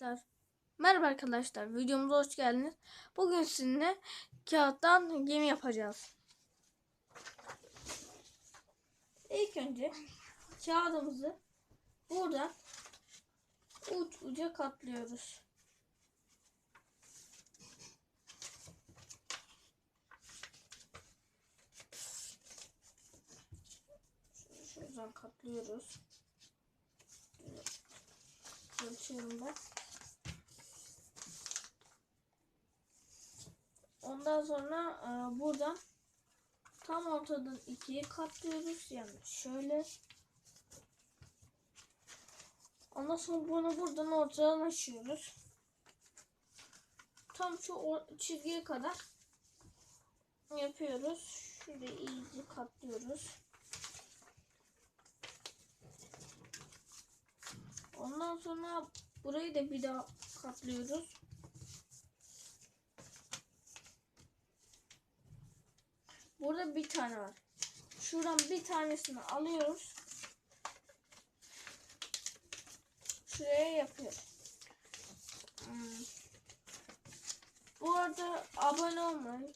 Arkadaşlar, Merhaba arkadaşlar. Videomuza hoş geldiniz. Bugün sizinle kağıttan gemi yapacağız. İlk önce kağıdımızı buradan uç uca katlıyoruz. Şuradan katlıyoruz. Ölçüyorum ben. Ondan sonra e, buradan tam ortadan ikiye katlıyoruz. Yani şöyle. Ondan sonra bunu buradan ortadan açıyoruz. Tam şu çizgiye kadar yapıyoruz. Şurayı iyice katlıyoruz. Ondan sonra burayı da bir daha katlıyoruz. Burada bir tane var. Şuradan bir tanesini alıyoruz. Şuraya yapıyoruz. Hmm. Bu arada abone olmayı,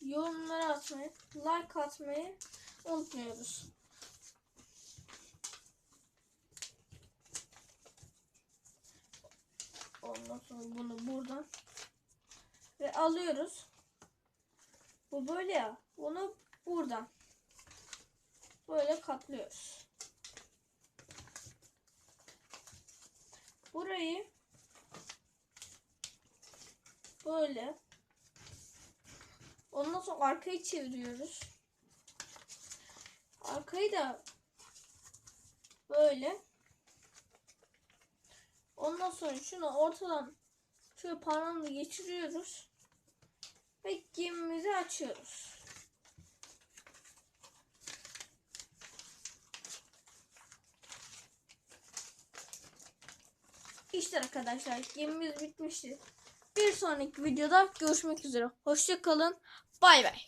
yorumları atmayı, like atmayı unutmuyoruz. Ondan sonra bunu buradan ve alıyoruz. Bu böyle ya. Bunu buradan böyle katlıyoruz. Burayı böyle ondan sonra arkayı çeviriyoruz. Arkayı da böyle Ondan sonra şunu ortadan şöyle parmağımla geçiriyoruz. Ve açıyoruz. İşte arkadaşlar gemimiz bitmiştir. Bir sonraki videoda görüşmek üzere. Hoşçakalın. Bay bay.